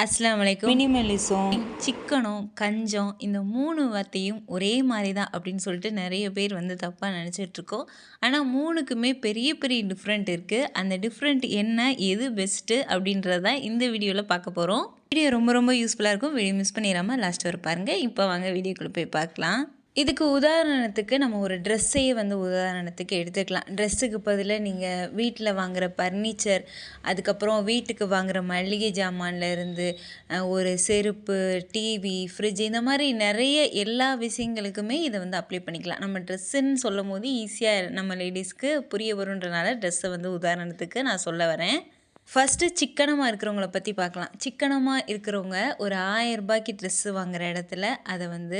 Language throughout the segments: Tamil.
அஸ்ஸலாமு அலைக்கும். மினிமலிசம் சிக்கனும் கஞ்சம் இந்த மூணு வார்த்தையும் ஒரே மாதிரி தான் அப்படின்னு சொல்லிட்டு நிறைய பேர் வந்து தப்பாக நினச்சிட்டு இருக்கோம். ஆனால் மூணுக்குமே பெரிய பெரிய டிஃப்ரெண்ட் இருக்குது அந்த டிஃப்ரெண்ட் என்ன எது பெஸ்ட்டு அப்படின்றத இந்த வீடியோவில் பார்க்க போகிறோம் வீடியோ ரொம்ப ரொம்ப யூஸ்ஃபுல்லாக இருக்கும். வீடியோ மிஸ் பண்ணிடாமல் லாஸ்ட் வரை பாருங்கள் இப்போ வாங்க வீடியோக்குள்ளே போய் பார்க்கலாம். இதுக்கு உதாரணத்துக்கு நம்ம ஒரு ட்ரெஸ்ஸையே வந்து உதாரணத்துக்கு எடுத்துக்கலாம். ட்ரெஸ்ஸுக்கு பதிலாக நீங்கள் வீட்டில் வாங்குகிற பர்னிச்சர் அதுக்கப்புறம் வீட்டுக்கு வாங்குகிற மளிகை ஜாமான்லேருந்து ஒரு செருப்பு டிவி ஃப்ரிட்ஜ் இந்த மாதிரி நிறைய எல்லா விஷயங்களுக்குமே இதை வந்து அப்ளை பண்ணிக்கலாம். நம்ம ட்ரெஸ்ஸுன்னு சொல்லும் போது ஈஸியாக நம்ம லேடிஸ்க்கு புரிய வருன்றனால ட்ரெஸ்ஸை வந்து உதாரணத்துக்கு நான் சொல்ல வரேன். ஃபஸ்ட்டு சிக்கனமாக இருக்கிறவங்கள பற்றி பார்க்கலாம். சிக்கனமாக இருக்கிறவங்க ஒரு ஆயிரம் ரூபாய்க்கு ட்ரெஸ்ஸு வாங்குற இடத்துல அதை வந்து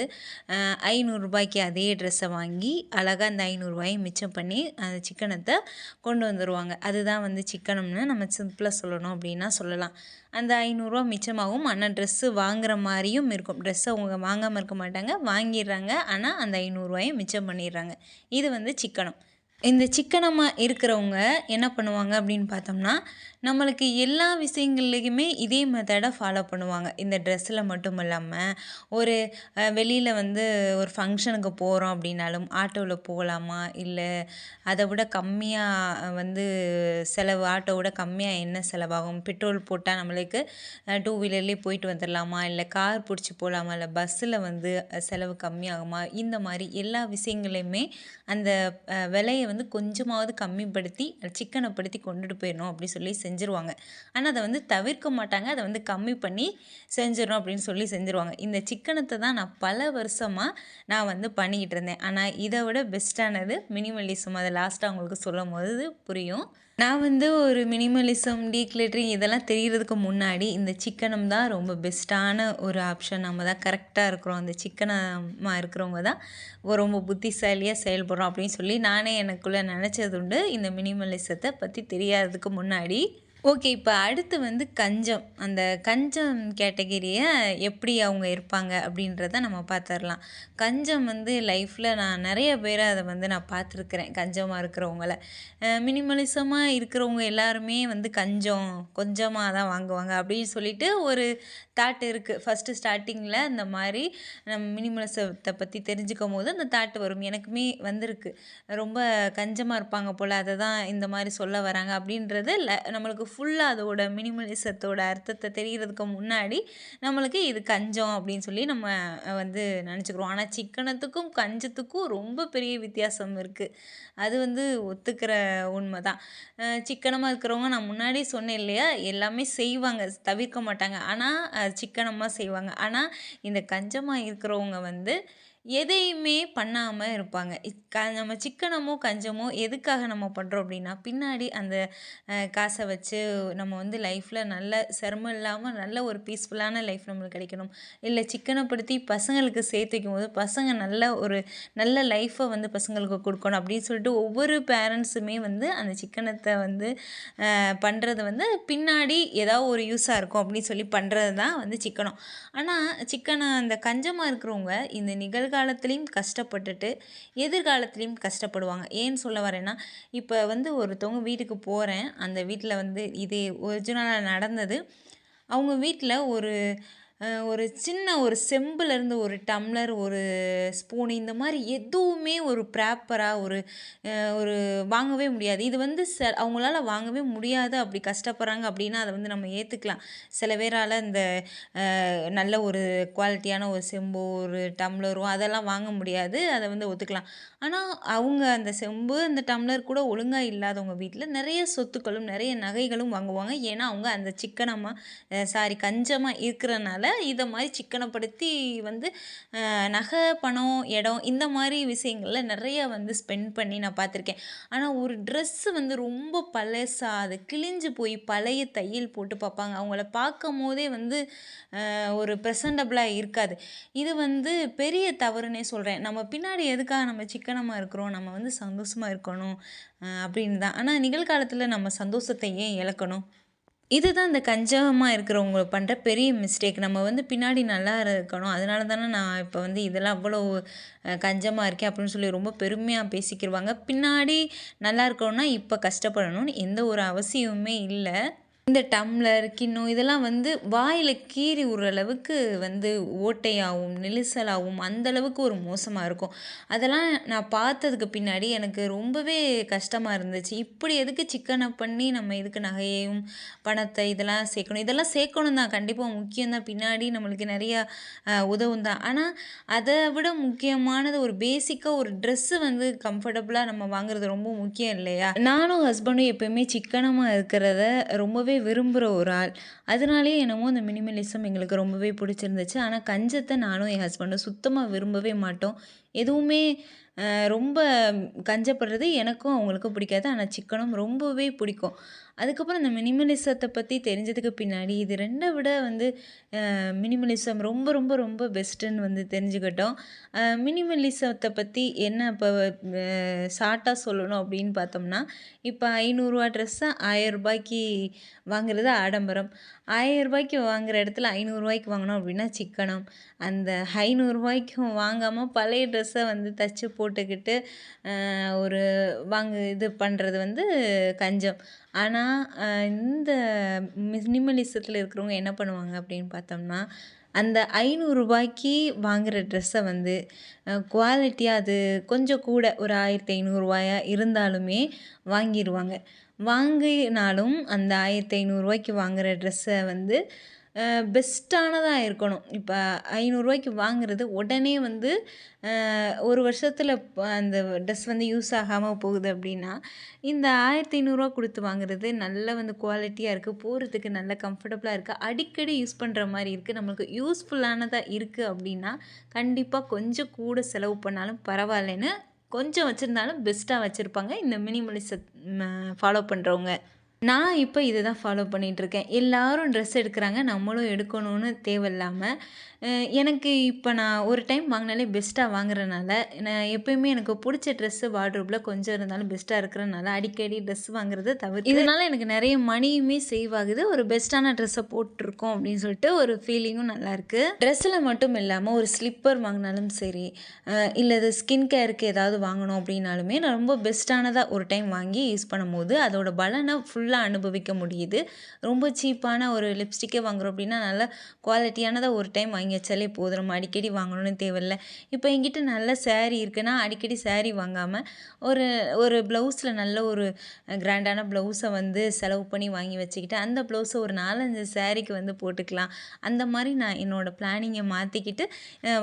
ஐநூறுரூபாய்க்கு அதே ட்ரெஸ்ஸை வாங்கி அழகாக அந்த ஐநூறுரூவாயை மிச்சம் பண்ணி அந்த சிக்கனத்தை கொண்டு வந்துடுவாங்க அதுதான் வந்து சிக்கனம்னு நம்ம சிம்பிளாக சொல்லணும் அப்படின்னா சொல்லலாம். அந்த ஐநூறுரூவா மிச்சமாகவும் ஆனால் ட்ரெஸ்ஸு வாங்குற மாதிரியும் இருக்கும். ட்ரெஸ்ஸை அவங்க வாங்காமல் இருக்க மாட்டாங்க. வாங்கிடுறாங்க. ஆனால் அந்த ஐநூறுரூவாயும் மிச்சம் பண்ணிடுறாங்க. இது வந்து சிக்கனம். இந்த சிக்கனமாக இருக்கிறவங்க என்ன பண்ணுவாங்க அப்படின்னு பார்த்தோம்னா நம்மளுக்கு எல்லா விஷயங்கள்லையுமே இதே மெத்தடை ஃபாலோ பண்ணுவாங்க. இந்த ட்ரெஸ்ஸில் மட்டும் இல்லாமல் ஒரு வெளியில் வந்து ஒரு ஃபங்க்ஷனுக்கு போகிறோம் அப்படின்னாலும் ஆட்டோவில் போகலாமா இல்லை அதை விட கம்மியாக வந்து செலவு ஆட்டோவோட கம்மியாக என்ன செலவாகும்? பெட்ரோல் போட்டால் நம்மளுக்கு டூ வீலர்லேயே போயிட்டு வந்துடலாமா இல்லை கார் பிடிச்சி போகலாமா இல்லை பஸ்ஸில் வந்து செலவு கம்மியாகுமா? இந்த மாதிரி எல்லா விஷயங்களையுமே அந்த விலையை வந்து கொஞ்சமாவது கம்மிப்படுத்தி சிக்கனப்படுத்தி கொண்டுட்டு போயிடணும் அப்படி சொல்லி செஞ்சு செஞ்சுருவாங்க. ஆனால் அதை வந்து தவிர்க்க மாட்டாங்க. அதை வந்து கம்மி பண்ணி செஞ்சிடணும் அப்படின்னு சொல்லி செஞ்சுருவாங்க. இந்த சிக்கனத்தை தான் நான் பல வருஷமாக நான் வந்து பண்ணிக்கிட்டு இருந்தேன். ஆனால் இதை விட பெஸ்ட்டானது மினிமலிசம் அதை லாஸ்ட்டாக உங்களுக்கு சொல்லும் போது புரியும். நான் வந்து ஒரு மினிமலிசம் டீக்ளேட்டரிங் இதெல்லாம் தெரிகிறதுக்கு முன்னாடி இந்த சிக்கனம் தான் ரொம்ப பெஸ்ட்டான ஒரு ஆப்ஷன் நம்ம தான் கரெக்டாக இருக்கிறோம். அந்த சிக்கனமாக இருக்கிறவங்க தான் ரொம்ப புத்திசாலியாக செயல்படுறோம் அப்படின்னு சொல்லி நானே எனக்குள்ளே நினச்சது உண்டு இந்த மினிமலிசத்தை பற்றி தெரியாததுக்கு முன்னாடி ஓகே இப்போ அடுத்து வந்து கஞ்சம். அந்த கஞ்சம் கேட்டகிரியை எப்படி அவங்க இருப்பாங்க அப்படின்றத நம்ம பார்த்துடலாம் கஞ்சம் வந்து லைஃப்பில் நான் நிறைய பேரை அதை வந்து நான் பார்த்துருக்குறேன் கஞ்சமாக இருக்கிறவங்கள. மினிமலிசமாக இருக்கிறவங்க எல்லாருமே வந்து கஞ்சம் கொஞ்சமாக தான் வாங்குவாங்க அப்படின்னு சொல்லிட்டு ஒரு தாட் இருக்குது ஃபஸ்ட்டு ஸ்டார்டிங்கில் இந்த மாதிரி நம்ம மினிமலிசத்தை பற்றி தெரிஞ்சுக்கும் போது அந்த தாட் வரும். எனக்குமே வந்திருக்கு. ரொம்ப கஞ்சமாக இருப்பாங்க போல் அதை தான் இந்த மாதிரி சொல்ல வராங்க அப்படின்றது நம்மளுக்கு ஃபுல்லாக அதோட மினிமலிசத்தோட அர்த்தத்தை தெரிகிறதுக்கு முன்னாடி நம்மளுக்கு இது கஞ்சம் அப்படின்னு சொல்லி நம்ம வந்து நினச்சிக்கிறோம். ஆனால் சிக்கனத்துக்கும் கஞ்சத்துக்கும் ரொம்ப பெரிய வித்தியாசம் இருக்குது அது வந்து ஒத்துக்கிற உண்மை தான் சிக்கனமாக இருக்கிறவங்க நான் முன்னாடி சொன்னேன் இல்லையா? எல்லாமே செய்வாங்க தவிர்க்க மாட்டாங்க. ஆனால் சிக்கனமாக செய்வாங்க. ஆனால் இந்த கஞ்சமாக இருக்கிறவங்க வந்து எதையுமே பண்ணாமல் இருப்பாங்க. க நம்ம சிக்கனமோ கஞ்சமோ எதுக்காக நம்ம பண்ணுறோம் அப்படின்னா பின்னாடி அந்த காசை வச்சு நம்ம வந்து லைஃப்பில் நல்ல சிரமம் இல்லாமல் நல்ல ஒரு பீஸ்ஃபுல்லான லைஃப் நம்மளுக்கு கிடைக்கணும். இல்லை சிக்கனப்படுத்தி பசங்களுக்கு சேர்த்து வைக்கும் போது பசங்க நல்ல ஒரு நல்ல லைஃப்பை வந்து பசங்களுக்கு கொடுக்கணும் அப்படின்னு சொல்லிட்டு ஒவ்வொரு பேரண்ட்ஸுமே வந்து அந்த சிக்கனத்தை வந்து பண்ணுறது வந்து பின்னாடி ஏதாவது ஒரு யூஸாக இருக்கும் அப்படின்னு சொல்லி பண்ணுறது தான் வந்து சிக்கனம். ஆனால் சிக்கனை அந்த கஞ்சமாக இருக்கிறவங்க இந்த நிகழ்காலத்துலேயும் கஷ்டப்பட்டுட்டு எதிர்காலத்துலேயும் கஷ்டப்படுவாங்க. ஏன்னு சொல்ல வரேன்னா இப்போ வந்து ஒருத்தவங்க வீட்டுக்கு போகிறேன் அந்த வீட்டில் வந்து இது ஒரிஜினலாக நடந்தது. அவங்க வீட்டில் ஒரு ஒரு சின்ன ஒரு செம்புலேருந்து ஒரு டம்ளர் ஒரு ஸ்பூன் இந்த மாதிரி எதுவுமே ஒரு ப்ராப்பராக ஒரு ஒரு வாங்கவே முடியாது. இது வந்து ச அவங்களால வாங்கவே முடியாது. அப்படி கஷ்டப்படுறாங்க அப்படின்னா அதை வந்து நம்ம ஏற்றுக்கலாம் சில பேரால் இந்த நல்ல ஒரு குவாலிட்டியான ஒரு செம்போ ஒரு டம்ளரோ அதெல்லாம் வாங்க முடியாது. அதை வந்து ஒத்துக்கலாம். ஆனால் அவங்க அந்த செம்பு அந்த டம்ளர் கூட ஒழுங்காக இல்லாதவங்க வீட்டில் நிறைய சொத்துக்களும் நிறைய நகைகளும் வாங்குவாங்க. ஏன்னா அவங்க அந்த சிக்கனமாக சாரி கஞ்சமாக இருக்கிறனால இதை மாதிரி சிக்கனப்படுத்தி வந்து நகை பணம் இடம் இந்த மாதிரி விஷயங்களில் நிறைய வந்து ஸ்பெண்ட் பண்ணி நான் பார்த்துருக்கேன் ஆனால் ஒரு ட்ரெஸ்ஸு வந்து ரொம்ப பழசாக அது கிழிஞ்சு போய் பழைய தையல் போட்டு பார்ப்பாங்க. அவங்கள பார்க்கும் போதே வந்து ஒரு ப்ரெசண்டபுளாக இருக்காது. இது வந்து பெரிய தவறுனே சொல்கிறேன் நம்ம பின்னாடி எதுக்காக நம்ம சிக்கனமாக இருக்கிறோம்? நம்ம வந்து சந்தோஷமாக இருக்கணும் அப்படின்னு தான். ஆனால் நிகழ்காலத்தில் நம்ம சந்தோஷத்தை ஏன் இழக்கணும்? இதுதான் இந்த கஞ்சகமாக இருக்கிறவங்க பண்ணுற பெரிய மிஸ்டேக் நம்ம வந்து பின்னாடி நல்லா இருக்கணும். அதனால தானே நான் இப்போ வந்து இதெல்லாம் அவ்வளோ கஞ்சமாக இருக்கேன் அப்படின்னு சொல்லி ரொம்ப பெருமையாக பேசிக்கிடுவாங்க பின்னாடி நல்லா இருக்கணும்னா இப்போ கஷ்டப்படணும்னு எந்த ஒரு அவசியமுமே இல்லை. இந்த டம்ளர், கிண்ணம் இதெல்லாம் வந்து வாயில் கீறி விடுற அளவுக்கு வந்து ஓட்டையாகவும் நெரிசலாவும் அந்த அளவுக்கு ஒரு மோசமாக இருக்கும். அதெல்லாம் நான் பார்த்ததுக்கு பின்னாடி எனக்கு ரொம்பவே கஷ்டமாக இருந்துச்சு. இப்படி எதுக்கு சிக்கனை பண்ணி நம்ம எதுக்கு நகையையும், பணத்தை இதெல்லாம் சேர்க்கணும். இதெல்லாம் சேர்க்கணும் தான் கண்டிப்பாக முக்கியம் தான். பின்னாடி நம்மளுக்கு நிறையா உதவும் தான். ஆனால் அதை விட முக்கியமானது ஒரு பேசிக்காக ஒரு ட்ரெஸ்ஸு வந்து கம்ஃபர்டபுளாக நம்ம வாங்குறது ரொம்ப முக்கியம் இல்லையா? நானும் ஹஸ்பண்டும் எப்பயுமே சிக்கனமாக இருக்கிறத ரொம்பவே விரும்புகிற ஒரு ஆள். அதனாலேயே என்னமோ அந்த மினிமலிசம் எங்களுக்கு ரொம்பவே பிடிச்சிருந்துச்சு. ஆனால் கஞ்சத்தை நானும் என் ஹஸ்பண்டும் சுத்தமாக விரும்பவே மாட்டோம். எதுவுமே ரொம்ப கஞ்சப்படுறது எனக்கும் அவங்களுக்கும் பிடிக்காது. ஆனால் சிக்கனும் ரொம்பவே பிடிக்கும். அதுக்கப்புறம் இந்த மினிமலிசத்தை பற்றி தெரிஞ்சதுக்கு பின்னாடி, இது ரெண்டை விட வந்து மினிமலிசம் ரொம்ப ரொம்ப ரொம்ப பெஸ்ட்டுன்னு வந்து தெரிஞ்சுக்கிட்டோம். மினிமலிசத்தை பற்றி என்ன இப்போ ஷார்ட்டாக சொல்லணும் அப்படின்னு பார்த்தோம்னா, இப்ப ரூ. 500 ட்ரெஸ்ஸ ரூ. 1000க்கு வாங்குறது ஆடம்பரம். ரூ. 1000க்கு வாங்குற இடத்துல ஐநூறுரூவாய்க்கு வாங்கினோம் அப்படின்னா சிக்கனம். அந்த ஐநூறுரூவாய்க்கும் வாங்காமல் பழைய ட்ரெஸ்ஸை வந்து தச்சு போட்டுக்கிட்டு, ஒரு வாங்கு இது பண்ணுறது வந்து கஞ்சம். ஆனால் இந்த மினிமலிசத்தில் இருக்கிறவங்க என்ன பண்ணுவாங்க அப்படின்னு பார்த்தோம்னா, அந்த ரூ. 500க்கு வாங்குற வந்து குவாலிட்டியாக அது கொஞ்சம் கூட ஒரு ஆயிரத்தி ஐநூறுரூவாயா இருந்தாலுமே வாங்கிடுவாங்க வாங்கினாலும் அந்த ஆயிரத்தி ஐநூறுரூவாய்க்கு வாங்குகிற ட்ரெஸ்ஸை வந்து பெஸ்ட்டானதாக இருக்கணும். இப்போ ஐநூறுரூவாய்க்கு வாங்குறது உடனே வந்து ஒரு வருஷத்தில் அந்த ட்ரெஸ் வந்து யூஸ் ஆகாமல் போகுது அப்படின்னா, இந்த ஆயிரத்தி ஐநூறுரூவா கொடுத்து வாங்குறது நல்ல வந்து குவாலிட்டியாக இருக்குது போகிறதுக்கு நல்ல கம்ஃபர்டபுளாக இருக்குது அடிக்கடி யூஸ் பண்ணுற மாதிரி இருக்குது நம்மளுக்கு யூஸ்ஃபுல்லானதாக இருக்குது அப்படின்னா, கண்டிப்பாக கொஞ்சம் கூட செலவு பண்ணாலும் பரவாயில்லைன்னு கொஞ்சம் வச்சுருந்தாலும் பெஸ்ட்டாக வச்சுருப்பாங்க இந்த மினிமலிச ஃபாலோ பண்ணுறவங்க நான் இப்போ இதை தான் ஃபாலோ பண்ணிகிட்ருக்கேன் எல்லாரும் ட்ரெஸ் எடுக்கிறாங்க நம்மளும் எடுக்கணும்னு தேவையில்லாமல் எனக்கு இப்போ நான் ஒரு டைம் வாங்கினாலே பெஸ்ட்டாக வாங்குறனால, நான் எப்பயுமே எனக்கு பிடிச்ச ட்ரெஸ்ஸு வார்ட்ரோப்ல கொஞ்சம் இருந்தாலும் பெஸ்ட்டாக இருக்கிறனால, அடிக்கடி ட்ரெஸ் வாங்குறது தவிர இதனால் எனக்கு நிறைய மணியுமே சேவ் ஆகுது. ஒரு பெஸ்ட்டான ட்ரெஸ்ஸை போட்டிருக்கோம் அப்படின்னு சொல்லிட்டு ஒரு ஃபீலிங்கும் நல்லாயிருக்கு. ட்ரெஸ்ஸில் மட்டும் இல்லாமல் ஒரு ஸ்லிப்பர் வாங்கினாலும் சரி, இல்லை அது இது ஸ்கின் கேருக்கு ஏதாவது வாங்கணும் அப்படின்னாலுமே, நான் ரொம்ப பெஸ்ட்டானதாக ஒரு டைம் வாங்கி யூஸ் பண்ணும்போது, அதோட ஃபுல் ஃபுல்லாக அனுபவிக்க முடியுது. ரொம்ப சீப்பான ஒரு லிப்ஸ்டிக்கே வாங்குறோம் அப்படின்னா, நல்ல குவாலிட்டியானதை ஒரு டைம் வாங்கி வச்சாலே போதும். நம்ம அடிக்கடி வாங்கணும்னு தேவையில்ல. இப்போ என்கிட்ட நல்ல சேரீ இருக்குன்னா, அடிக்கடி சேரீ வாங்காமல் ஒரு ஒரு ப்ளவுஸில் நல்ல ஒரு கிராண்டான ப்ளவுஸை வந்து செலவு பண்ணி வாங்கி வச்சுக்கிட்டு, அந்த ப்ளவுஸை ஒரு நாலஞ்சு சேரீக்கு வந்து போட்டுக்கலாம். அந்த மாதிரி நான் என்னோடய பிளானிங்கை மாற்றிக்கிட்டு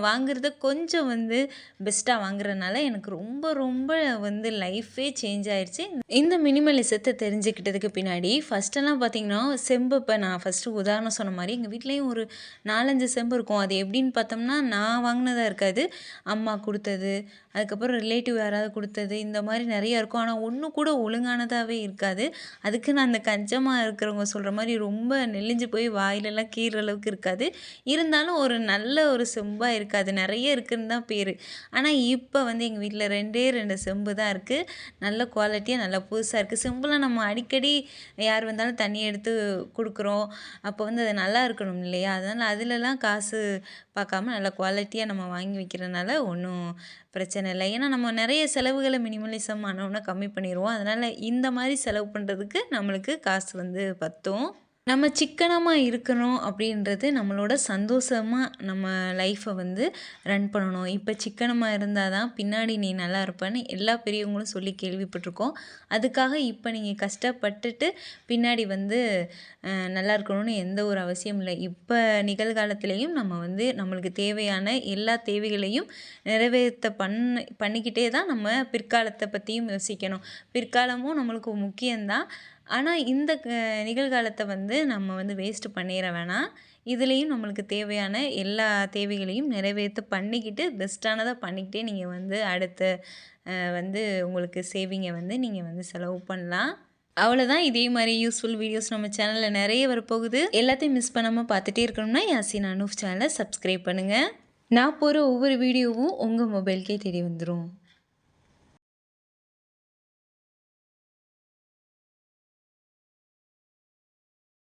வாங்குறத கொஞ்சம் வந்து பெஸ்ட்டாக வாங்குறதுனால எனக்கு ரொம்ப ரொம்ப வந்து லைஃபே சேஞ்ச் ஆயிடுச்சு இந்த மினிமலிசத்தை தெரிஞ்சுக்கிட்டதுக்கு பின்னாடி, ஃபர்ஸ்ட்டெல்லாம் பார்த்தீங்கன்னா, செம்பு இப்போ நான் ஃபர்ஸ்ட்டு உதாரணம் சொன்ன மாதிரி எங்கள் வீட்லேயும் ஒரு 4, 5 செம்பு இருக்கும். அது எப்படின்னு பார்த்தோம்னா, நான் வாங்கினதாக இருக்காது. அம்மா கொடுத்தது அதுக்கப்புறம் ரிலேட்டிவ் யாராவது கொடுத்தது இந்த மாதிரி நிறையா இருக்கும். ஆனால் ஒன்று கூட ஒழுங்கானதாகவே இருக்காது. அதுக்குன்னு அந்த கஞ்சமாக இருக்கிறவங்க சொல்கிற மாதிரி ரொம்ப நெளிஞ்சு போய் வாயிலெல்லாம் கீற அளவுக்கு இருக்காது. இருந்தாலும் ஒரு நல்ல ஒரு செம்பாக இருக்காது. நிறைய இருக்குன்னு தான் பேர் ஆனால் இப்போ வந்து எங்கள் வீட்டில் ரெண்டே ரெண்டு செம்பு தான் இருக்குது நல்ல குவாலிட்டியாக நல்லா புதுசாக இருக்குது செம்புலாம் நம்ம அடிக்கடி யார் வந்தாலும் தண்ணி எடுத்து கொடுக்குறோம் அப்போ வந்து அது நல்லா இருக்கணும் இல்லையா? அதனால் அதுலலாம் காசு பார்க்காம நல்ல குவாலிட்டியாக நம்ம வாங்கி வைக்கிறனால ஒன்றும் பிரச்சனை இல்லை ஏன்னா, நம்ம நிறைய செலவுகளை மினிமலிசம் ஆனோனே கம்மி பண்ணிடுவோம் அதனால் இந்த மாதிரி செலவு பண்ணுறதுக்கு நம்மளுக்கு காசு வந்து பத்தும். நம்ம சிக்கனமாக இருக்கணும் அப்படின்றது நம்மளோட சந்தோஷமாக நம்ம லைஃப்பை வந்து ரன் பண்ணணும். இப்போ சிக்கனமாக இருந்தால் தான் பின்னாடி நீ நல்லா இருப்பேன்னு எல்லா பெரியவங்களும் சொல்லி கேள்விப்பட்டிருக்கோம் அதுக்காக இப்போ நீங்கள் கஷ்டப்பட்டுட்டு பின்னாடி வந்து நல்லா இருக்கணும்னு எந்த ஒரு அவசியம் இல்லை இப்போ நிகழ்காலத்திலயும் நம்ம வந்து நம்மளுக்கு தேவையான எல்லா தேவைகளையும் நிறைவேற்ற பண்ண பண்ணிக்கிட்டே தான் நம்ம பிற்காலத்தை பற்றியும் யோசிக்கணும். பிற்காலமும் நம்மளுக்கு முக்கியம்தான் ஆனால் இந்த நிகழ்காலத்தை வந்து நம்ம வந்து வேஸ்ட் பண்ணிட வேணாம். இதுலேயும் நம்மளுக்கு தேவையான எல்லா தேவைகளையும் நிறைவேற்ற பண்ணிக்கிட்டு, பெஸ்ட்டானதாக பண்ணிக்கிட்டே நீங்கள் வந்து அடுத்த வந்து உங்களுக்கு சேவிங்கை வந்து நீங்கள் வந்து செலவு பண்ணலாம். அவ்வளோதான். இதே மாதிரி யூஸ்ஃபுல் வீடியோஸ் நம்ம சேனலில் நிறைய வரப்போகுது. எல்லாத்தையும் மிஸ் பண்ணாமல் பார்த்துட்டே இருக்கணும்னா, யாசின் அனூஃப் சேனலை சப்ஸ்கிரைப் பண்ணுங்கள் நான் போகிற ஒவ்வொரு வீடியோவும் உங்கள் மொபைலுக்கே தேடி வந்துடும்